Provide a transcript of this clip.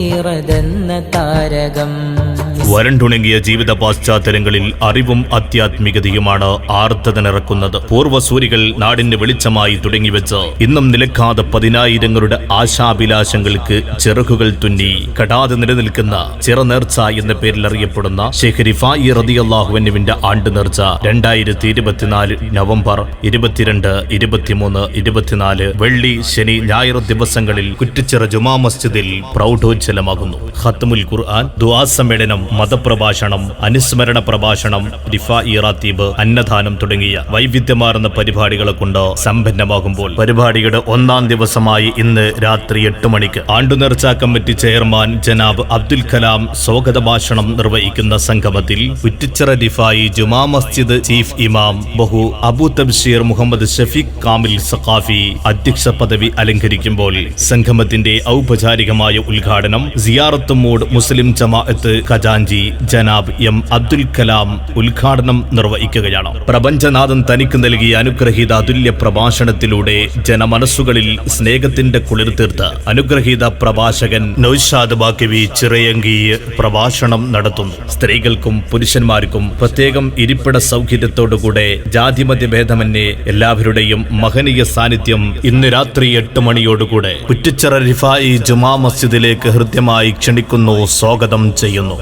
ഇറതെന്ന താരകം. വരണ്ടുണങ്ങിയ ജീവിത പാശ്ചാത്തലങ്ങളിൽ അറിവും ആധ്യാത്മികതയുമാണ് ആർദ്രത നിറക്കുന്നത് പൂർവസൂരികൾ നാടിന്റെ വെളിച്ചമായി തുടങ്ങിവെച്ച് ഇന്നും നിലക്കാതെ പതിനായിരങ്ങളുടെ ആശാഭിലാഷങ്ങൾക്ക് ചിറകുകൾ തുന്നി കടാതെ നിലനിൽക്കുന്ന ചിറനേർച്ച എന്ന പേരിൽ അറിയപ്പെടുന്ന ഷെഹരിഫായി റതിയല്ലാഹുവിന്റെ ആണ്ട് നേർച്ച രണ്ടായിരത്തി ഇരുപത്തിനാല് നവംബർ ഇരുപത്തിരണ്ട് ഇരുപത്തിമൂന്ന് ഇരുപത്തിനാല് വെള്ളി ശനി ഞായർ ദിവസങ്ങളിൽ കുറ്റിച്ചിറ ജുമാ മസ്ജിദിൽ പ്രൗഢോജ്ജലമാകുന്നു ഖത്മുൽ ഖുർആൻ ദുആ സമ്മേളനം മതപ്രഭാഷണം അനുസ്മരണ പ്രഭാഷണം റിഫ ഇറാത്തീബ് അന്നദാനം തുടങ്ങിയ വൈവിധ്യമാർന്ന പരിപാടികളെ കൊണ്ട് സമ്പന്നമാകുമ്പോൾ പരിപാടിയുടെ ഒന്നാം ദിവസമായി ഇന്ന് രാത്രി എട്ട് മണിക്ക് ആണ്ടുനേർച്ച കമ്മിറ്റി ചെയർമാൻ ജനാബ് അബ്ദുൽ കലാം സ്വാഗത ഭാഷണം നിർവഹിക്കുന്ന സംഗമത്തിൽ കുറ്റിച്ചിറ ദിഫായി ജുമാ മസ്ജിദ് ചീഫ് ഇമാം ബഹു അബു തബ്ഷീർ മുഹമ്മദ് ഷഫീഖ് കാമിൽ സഖാഫി അധ്യക്ഷ പദവി അലങ്കരിക്കുമ്പോൾ സംഗമത്തിന്റെ ഔപചാരികമായ ഉദ്ഘാടനം സിയാറത്ത് മൂഡ് മുസ്ലിം ജമാഅത്ത് ഖജാൻജി ജനാബ് എം അബ്ദുൽ കലാം ഉദ്ഘാടനം നിർവഹിക്കുകയാണ്. പ്രപഞ്ചനാഥൻ തനിക്ക് നൽകിയ അനുഗ്രഹീത അതുല്യ പ്രഭാഷണത്തിലൂടെ ജനമനസ്സുകളിൽ സ്നേഹത്തിന്റെ കുളിർ തീർത്ത് അനുഗ്രഹീത പ്രഭാഷകൻ നൌഷാദ് ബാക്കിവി ചിറയങ്കി പ്രഭാഷണം നടത്തുന്നു. സ്ത്രീകൾക്കും പുരുഷന്മാർക്കും പ്രത്യേകം ഇരിപ്പിട സൗകര്യത്തോടുകൂടെ ജാതിമതി ഭേദമന്യേ എല്ലാവരുടെയും മഹനീയ സാന്നിധ്യം ഇന്ന് രാത്രി എട്ട് മണിയോടുകൂടെ കുറ്റിച്ചിറ റിഫായി ജുമാ മസ്ജിദിലേക്ക് ഹൃദ്യമായി ക്ഷണിക്കുന്നു സ്വാഗതം ചെയ്യുന്നു.